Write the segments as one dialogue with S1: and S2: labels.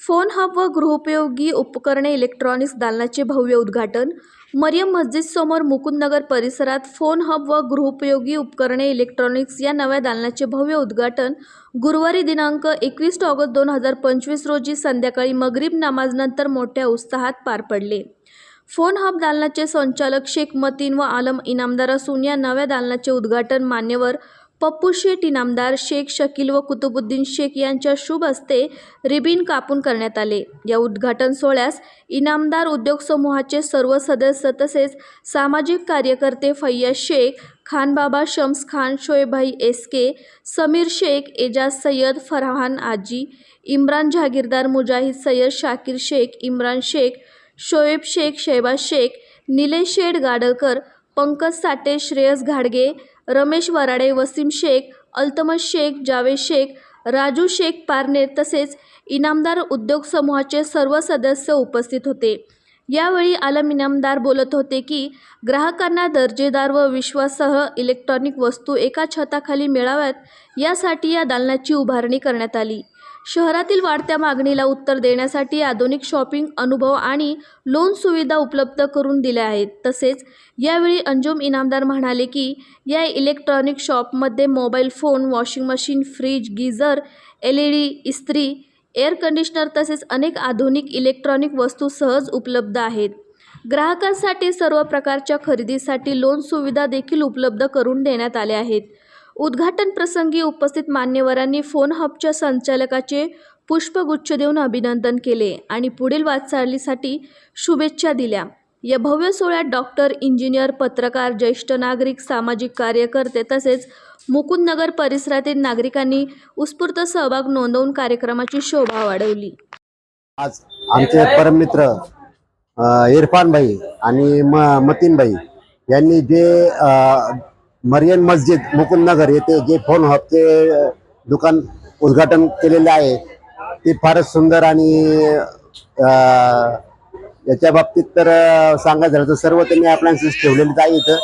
S1: Phone hub व गृहोपयोगी उपकरणे इलेक्ट्रॉनिक्स दालनाचे भव्य उद्घाटन. मरियम मस्जिद समोर मुकुंदनगर परिसरात फोन हब व गृहोपयोगी उपकरणे इलेक्ट्रॉनिक्स या नव्या दालनाचे भव्य उद्घाटन. गुरुवारी दिनांक एकवीस ऑगस्ट दोन हजार पंचवीस रोजी संध्याकाळी मगरीब नमाजनंतर मोठ्या उत्साहात पार पडले. फोन हब दालनाचे संचालक शेख मतीन व आलम इनामदार असून या नव्या दालनाचे उद्घाटन मान्यवर पप्पू शेठ इनामदार शेख शकील व कुतुबुद्दीन शेख यांच्या शुभ हस्ते रिबीन कापून करण्यात आले. या उद्घाटन सोहळ्यास इनामदार उद्योग समूहाचे सर्व सदस्य तसेच सामाजिक कार्यकर्ते फैया शेख खानबाबा शम्स खान शोएभाई एस के समीर शेख एजाज सय्यद फरहान आजी इम्रान जहागीरदार मुजाहिद सय्यद शाकीर शेख इम्रान शेख शोएब शेख शैबा शेख निलेश शेठ गाडकर पंकज साठे श्रेयस घाडगे रमेश वराडे वसीम शेख अल्तमज शेख जावेद शेख राजू शेख पारनेर तसेच इनामदार उद्योग समूहाचे सर्व सदस्य उपस्थित होते. यावेळी आलम इनामदार बोलत होते की ग्राहकांना दर्जेदार व विश्वासासह इलेक्ट्रॉनिक वस्तू एका छताखाली मिळाव्यात यासाठी या दालनाची उभारणी करण्यात आली. शहरातील वाढत्या मागणीला उत्तर देण्यासाठी आधुनिक शॉपिंग अनुभव आणि लोन सुविधा उपलब्ध करून दिल्या आहेत. तसेच यावेळी अंजुम इनामदार म्हणाले की या इलेक्ट्रॉनिक शॉपमध्ये mobile phone washing machine fridge geyser L E D इस्त्री एअर कंडिशनर तसेच अनेक आधुनिक इलेक्ट्रॉनिक वस्तू सहज उपलब्ध आहेत. ग्राहकांसाठी सर्व प्रकारच्या खरेदीसाठी लोन सुविधा देखील उपलब्ध करून देण्यात आल्या आहेत. उद्घाटन प्रसंगी उपस्थित मान्यवरांनी फोन हबच्या संचालकाचे पुष्पगुच्छ देऊन अभिनंदन केले आणि पुढील वाटचालीसाठी शुभेच्छा दिल्या. या भव्य सोहळ्यात डॉक्टर इंजिनियर पत्रकार ज्येष्ठ नागरिक सामाजिक कार्यकर्ते तसेच मुकुंदनगर परिसरातील नागरिकांनी उत्स्फूर्त सहभाग नोंदवून कार्यक्रमाची शोभा वाढवली.
S2: आज आमचे परममित्र इरफान भाई आणि म मतीन भाई यांनी जे मरियन मस्जिद मुकुंदनगर येथे जे फोन हबचे दुकान उद्घाटन केलेले आहे ते फारच सुंदर आणि याच्या बाबतीत तर सांगायचं झालं तर सर्व त्यांनी अप्लायन्सेस ठेवलेले आहे इथं.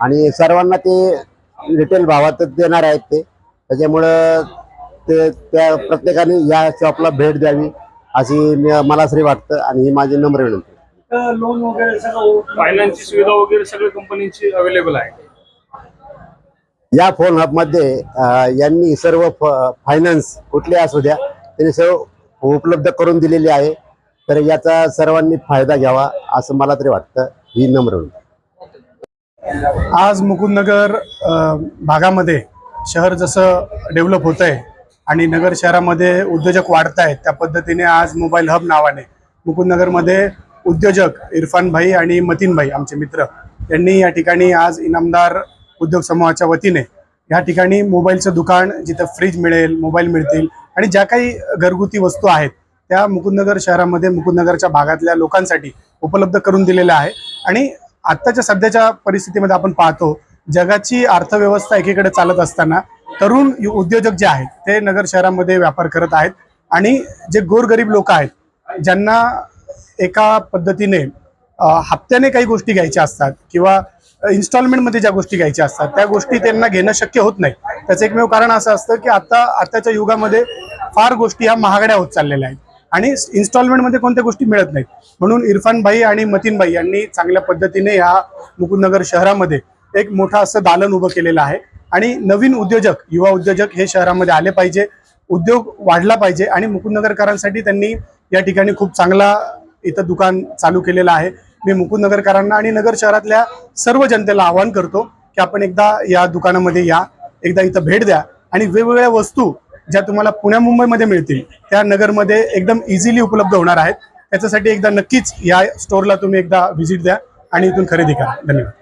S2: आणि सर्वांना ते रिटेल भावातच देणार आहेत ते. त्याच्यामुळं ते त्या प्रत्येकाने या शॉपला भेट द्यावी अशी मला तरी वाटतं आणि ही माझी नम्र विनंती
S3: लोन वगैरे सगळं
S4: फायनान्सची सुविधा वगैरे सगळ्या कंपनीची अवेलेबल आहे.
S2: या फोन हबमध्ये यांनी सर्व फ- फायनान्स कुठले असू द्या त्यांनी सर्व उपलब्ध करून दिलेली आहे. तर याचा सर्वांनी फायदा घ्यावा असं मला तरी वाटतं. ही नम्र
S3: आज मुकुंदनगर भागामध्ये शहर जसं डेव्हलप होत आहे आणि नगर शहरामध्ये उद्योजक वाढत आहेत त्या पद्धतीने आज मोबाईल हब नावाने मुकुंदनगरमध्ये उद्योजक इरफान भाई आणि मतीन भाई आमचे मित्र यांनी या ठिकाणी आज इनामदार उद्योग समूहाच्या वतीने या ठिकाणी मोबाईलचं दुकान जिथं फ्रीज मिळेल मोबाईल मिळतील आणि ज्या काही घरगुती वस्तू आहेत त्या मुकुंदनगर शहरामध्ये मुकुंदनगरच्या भागातल्या लोकांसाठी उपलब्ध करून दिलेल्या आहे आणि आत्ताच्या सध्याच्या परिस्थितीमध्ये आपण पाहतो जगाची अर्थव्यवस्था एकीकडे चालत असताना तरुण उद्योजक जे आहेत ते नगर शहरामध्ये व्यापार करत आहेत. आणि जे गोरगरीब लोक आहेत ज्यांना एका पद्धतीने हप्त्याने काही गोष्टी घ्यायच्या असतात किंवा इन्स्टॉलमेंटमध्ये ज्या गोष्टी घ्यायच्या असतात त्या गोष्टी त्यांना घेणं शक्य होत नाही. त्याचं एकमेव कारण असं असतं की आता आताच्या युगामध्ये फार गोष्टी ह्या महागड्या होत चाललेल्या आहेत आणि इन्स्टॉलमेंटमध्ये कोणत्या गोष्टी मिळत नाहीत. म्हणून इरफान भाई आणि मतीन भाई यांनी चांगल्या पद्धतीने ह्या मुकुंदनगर शहरामध्ये एक मोठं असं दालन उभं केलेलं आहे. आणि नवीन उद्योजक युवा उद्योजक हे शहरामध्ये आले पाहिजे. उद्योग वाढला पाहिजे आणि मुकुंदनगरकरांसाठी त्यांनी या ठिकाणी खूप चांगला इथं दुकान चालू केलेलं आहे. मी मुकुंदनगरकरांना आणि नगर शहरातल्या सर्व जनतेला आवाहन करतो की आपण एकदा या दुकानामध्ये या एकदा इथं भेट द्या आणि वेगवेगळ्या वस्तू ज्या तुम्हाला पुण्या मुंबईमध्ये मिळतील त्या नगरमध्ये एकदम इझिली उपलब्ध होणार आहेत. त्याच्यासाठी एकदा नक्कीच या स्टोरला तुम्ही एकदा व्हिजिट द्या आणि इथून खरेदी करा. धन्यवाद.